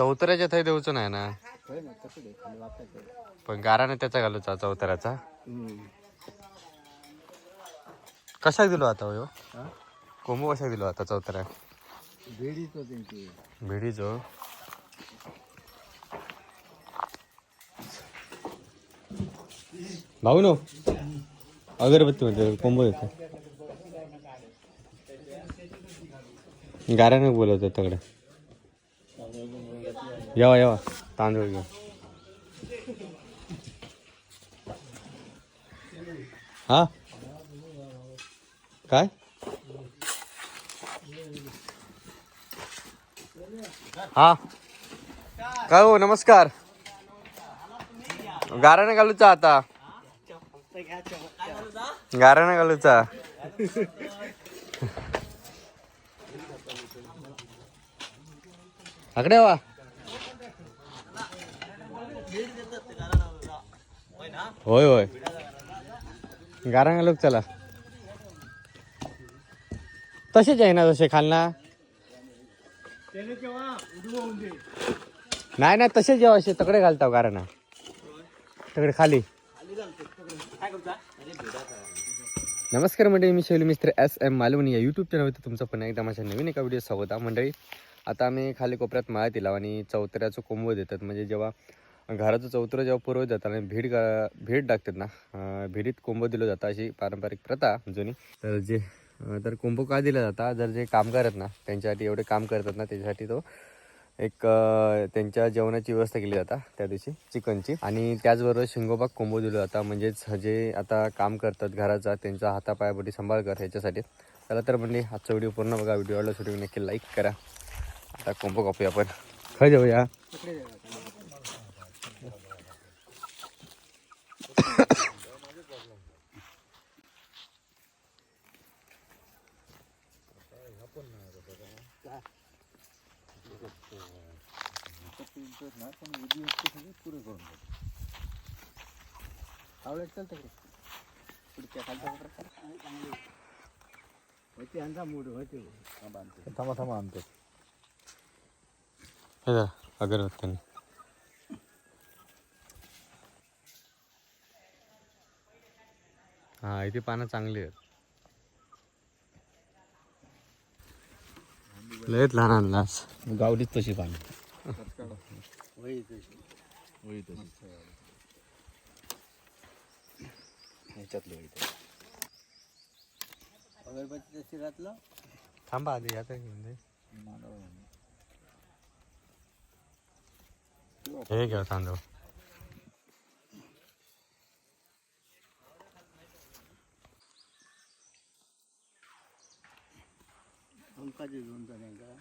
चौतऱ्याच्या थंय देऊचं नाही ना? पण गाराने त्याचा घालूचा चौतऱ्याचा. कशाक दिलो आता हो? कोंबो कशाक दिलो आता चौतऱ्या भेडीच भाऊ नो अगरबत्ती मध्ये कोंबो येतो गाऱ्याने बोलवतो तगडे. येवा येवा. तांदूळ घेऊ हा? काय? हा? काय हो नमस्कार. गाराने घालूचा आता. गाराने घालूचा आकडे वा. होय होय. गारा लोक चला. तसेच आहे ना जसे खालना? नाही नाही तसेच जेव्हा असे तकडे घालताव कारण तकडे खाली. नमस्कार मंडळी मी शैली मिस्त्र एस एम मालवणी. या यूट्यूब चॅनलवरती तुमचं पण एकदा माझ्या नवीन एका व्हिडिओ स्वागत आहे मंडळी. आता आम्ही खाली कोपऱ्यात माळ्यात दिला आणि चौतऱ्याचं कोंबो देतात. म्हणजे जेव्हा घराचं चौत्र जेव्हा पुरवत जातात आणि भीड भेट भीड टाकतात ना भेटीत भीडीत दिलं जातं अशी पारंपरिक प्रथा जुनी. तर जे तर कोंबो का दिला जाता? जर जे कामगार आहेत ना त्यांच्यासाठी एवढे काम करतात ना त्याच्यासाठी तो एक त्यांच्या जेवणाची व्यवस्था केली जाता त्या दिवशी चिकनची. आणि त्याचबरोबर शिंगोबाग कोंबो दिलं जातं म्हणजेच जे आता काम करतात घराचा त्यांचा हातापायाबोटी सांभाळ कर ह्याच्यासाठी. चला तर म्हणजे आजचा व्हिडिओ पूर्ण बघा. व्हिडिओ आवडला व्हिडिओ नक्की लाईक करा. आता कोंबो कापूया आपण. खय जाऊया तिकडे जायला खाली. आवडत चालतं का पुढच्या खालच्या कोपऱ्यात होती अंदा मूड होते थांबा थांबा आमचं हे जा, अगरबत्त्याने हा इथे पानं चांगली आहेत लयत लहान आणलास गावडीच तशी पाणी वही तशी वही तशी ह्याच्यातलं वही थांबा आधी आता घेऊन दे. हे घ्या तांदूळ. पंखाचे घेऊन जाणे का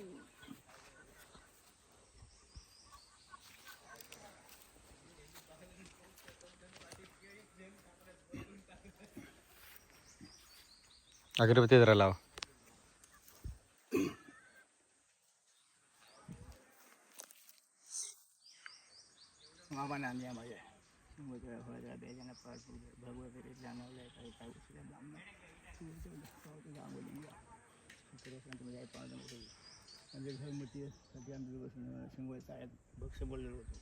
अगरबत्ती जरा लाव मामाने आणल्या माझ्या समुद्र फळाच्या बेजानं पार पुढे भगवत रे जाणवलंय काही काही उशिरा ब्राह्मण गांगोलिंगा संत लाव. पाळणं होईल म्हणजे घरमती साठी आम्ही बसून शिंगवायचा भक्ष बोललेलो होतो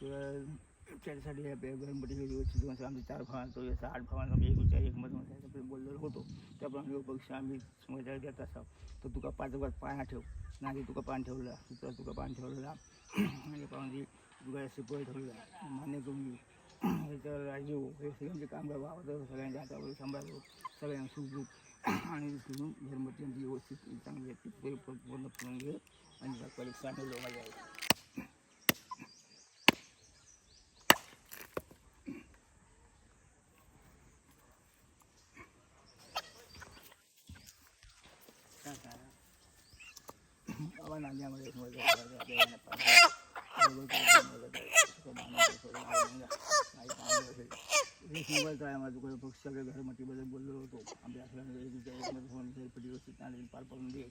तर त्याच्यासाठी आपल्या घरमती चार भावांचो आठ भावांचा एक विचार होतो त्याप्रमाणे पक्ष आम्ही शिंगवायचा देत असाव तर तुका पाच वर पाया ठेव. नाही तुका पान ठेवला तुका तुका पान ठेवलेला आणि पाहुणे तुका शिकवत ठेवला. मान्य करून तर राजीव हे सगळ्यांचे काम व्हावं सगळ्यांच्या हातावर सांभाळतो. सगळ्यांना सुखदुःख आणि धर्मजयंती व्यवस्थित चांगली पूर्ण पूर्ण आणि त्या माझ्या बाबा नांद्यामध्ये घरमतीबद्दल बोललो होतो. आमच्या असल्यामुळे फोन पार पडून दे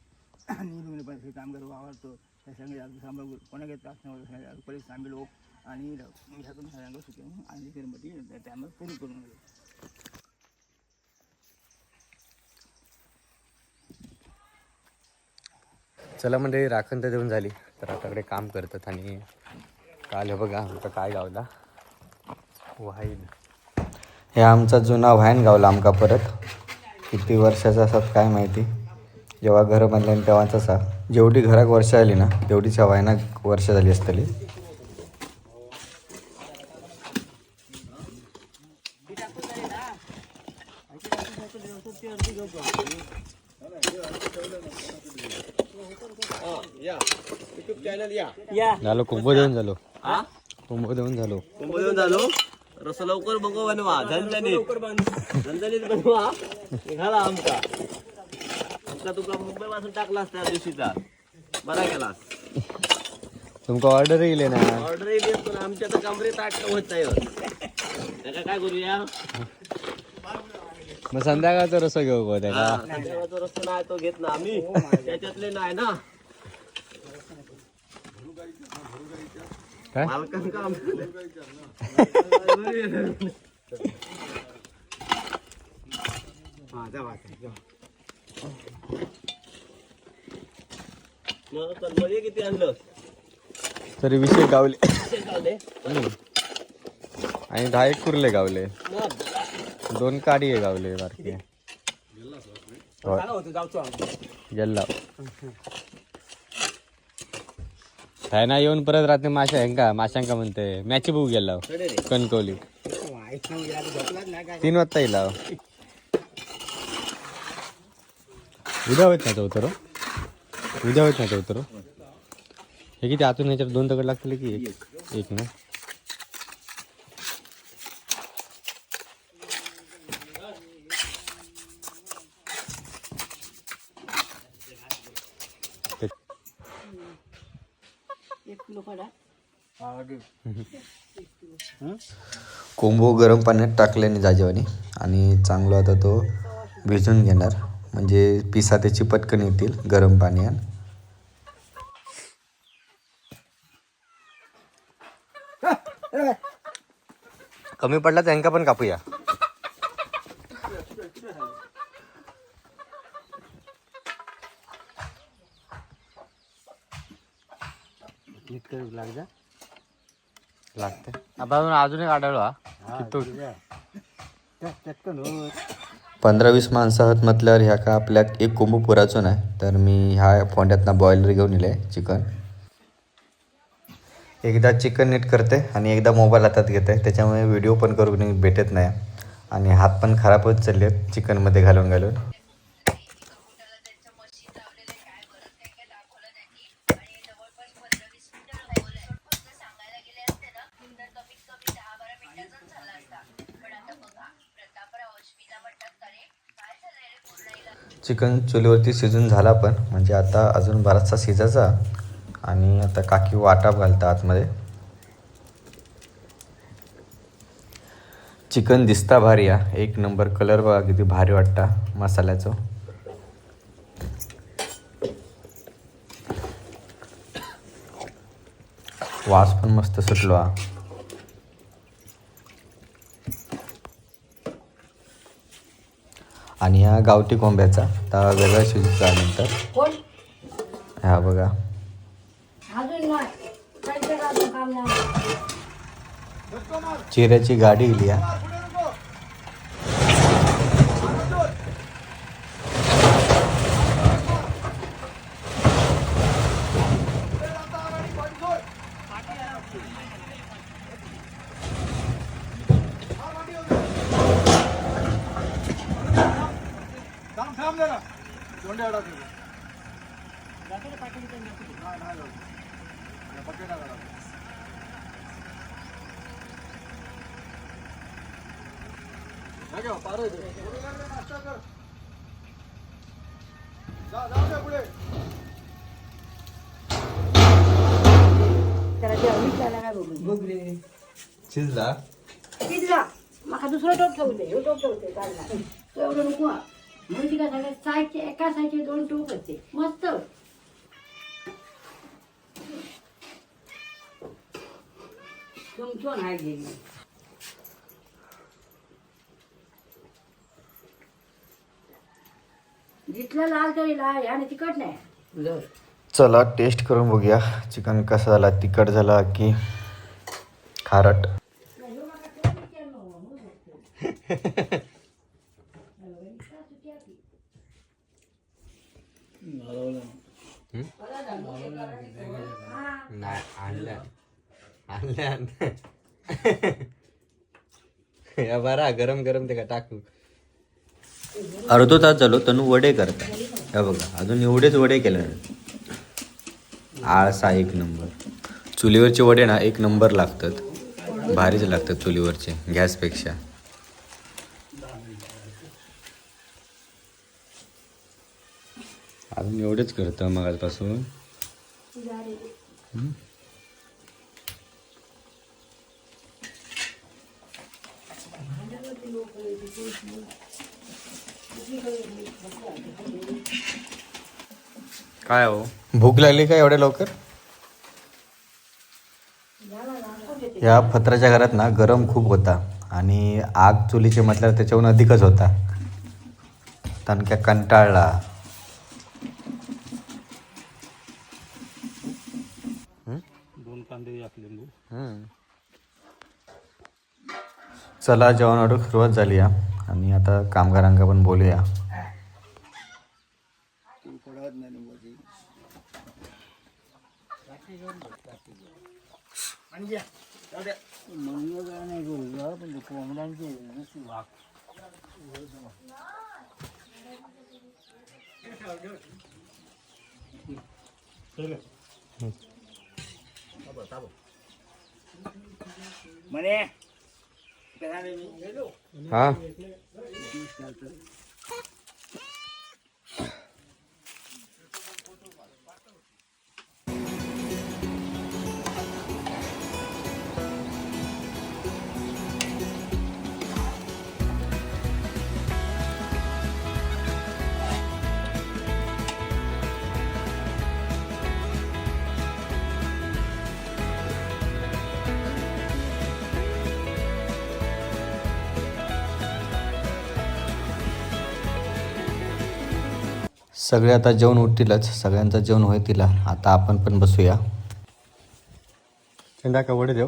आणि पण हे काम करावं आवडतं. त्या सांभाळ कोणा घेत असण्यावर पहिले आणि ह्यातून सगळ्यांना सुखी आणि घरमटी त्यामध्ये पूर्ण करून गेलो चला म्हणजे राखण तर देऊन झाली. तर आताकडे काम करतात आणि काल बघा आमचा काय गावला? वाईन हे आमचा जुना व्हायन गावला आमका परत. किती वर्षाचा असतात काय माहिती. जेव्हा घरं बांधले तेव्हाच असा जेवढी घराक वर्ष आली ना तेवढीच ह्या व्हायनाक वर्ष झाली असतली. झालो कुंभ देऊन झालो. हा? कुंभ देऊन झालो. कुंभ देऊन झालो. रस लवकर बघू बनवा. झणझणीत. झणझणीत बनवा. निघाला आमका आमका तुका मुंबई पासून टाकलास त्या दिवशीचा. बरा केलास. तुमका ऑर्डर येईल ना. ऑर्डर येत पण आमच्या तर कमरे ताट होत नाही त्याला काय करूया? मग संध्याकाळचा रस घेऊ त्याला? संध्याकाळचा रस्ता नाही तो घेत ना आम्ही. त्याच्यातले नाही ना काय मालकान काम मग कणबडी किती आणलं? तरी विषय गावले. आणि दहा एक कुर्ले गावले. दोन काडी आहे गावले बारके. होय. ना येऊन परत रात्री माशा हेंका माशांका म्हणते मॅची बुक गेला रे. कणकवली. नाही तीन वाजता येईल उद्या होत ना चौतर उद्या होत ना चौतर हे. किती आतून ह्याच्यात दोन दगड लागतील की एक? एक ना ते- कोंबो गरम पाण्यात टाकल्याने जाजेवानी आणि चांगलं आता तो भिजून घेणार. म्हणजे पिसा त्याची पटकन येतील गरम पाण्यात. कमी पडला त्यांका पण कापूया. लागते आपण अजून एक आढळलो हा. की तो पंधरा वीस माणसं आहात म्हटल्यावर ह्या का आपल्या एक कोंबू पुराचो नाही तर मी ह्या फोंड्यातनं बॉयलर घेऊन येले चिकन. एकदा चिकन नीट करते आणि एकदा मोबाईल हातात घेते त्याच्यामुळे व्हिडिओ पण करून भेटत नाही आणि हात पण खराबच चालले आहेत चिकनमध्ये घालून घालून. चिकन चुलीवरती शिजून झाला पण म्हणजे आता अजून बराचसा शिजायचा आणि आता काकी वाटा घालता आतमध्ये. चिकन दिसता भारी हा. एक नंबर कलर बघा किती भारी वाटता मसाल्याचं. वास पण मस्त सुटलो हा. आणि ह्या गावठी कोंब्याचा तवा वेगळा शिजूचा नंतर. हा बघा. चिऱ्याची गाडी इली हा. त्याला जेवण त्याला काय बघू शिजला पिझ्झा माका दुसरा टोप ठेवते ह्यो टोप ठेवते काढला. तो एवढं नको हा. म्हणजे काय झालं सायचे एका सायचे दोन टोप होते. मस्त. तुमचं नाही गेली? जिथलं लाल तरी लाल आणि तिकट नाही. चला टेस्ट करून बघूया. चिकन कसा झाला तिखट झाला की खारट. नाही आणल्या आणल्या या बरा गरम गरम ते का टाकू. अर्धो तास झालो तनु वडे करता हे बघा अजून एवढेच वडे केले आळसा एक नंबर. चुलीवरचे वडे ना एक नंबर लागतात. भारीच लागतात चुलीवरचे गॅसपेक्षा. अजून एवढेच करतो मग आजपासून काय हो? भूक लागली का एवढ्या लवकर? या पत्राच्या घरात ना गरम खूप होता आणि आग चुलीचे म्हटल्यावर त्याच्याहून अधिकच होता. तणक्या कंटाळला दोन कांदे लिंबू चला जेवण ऑर्डर सुरुवात झाली या. आणि आता कामगारांका पण बोलूया. म्हणलं काय नाही करू सगळे आता जेवण उठतीलच. सगळ्यांचं जेवण होईल तिला. आता आपण पण बसूया. चंदा का वडे देव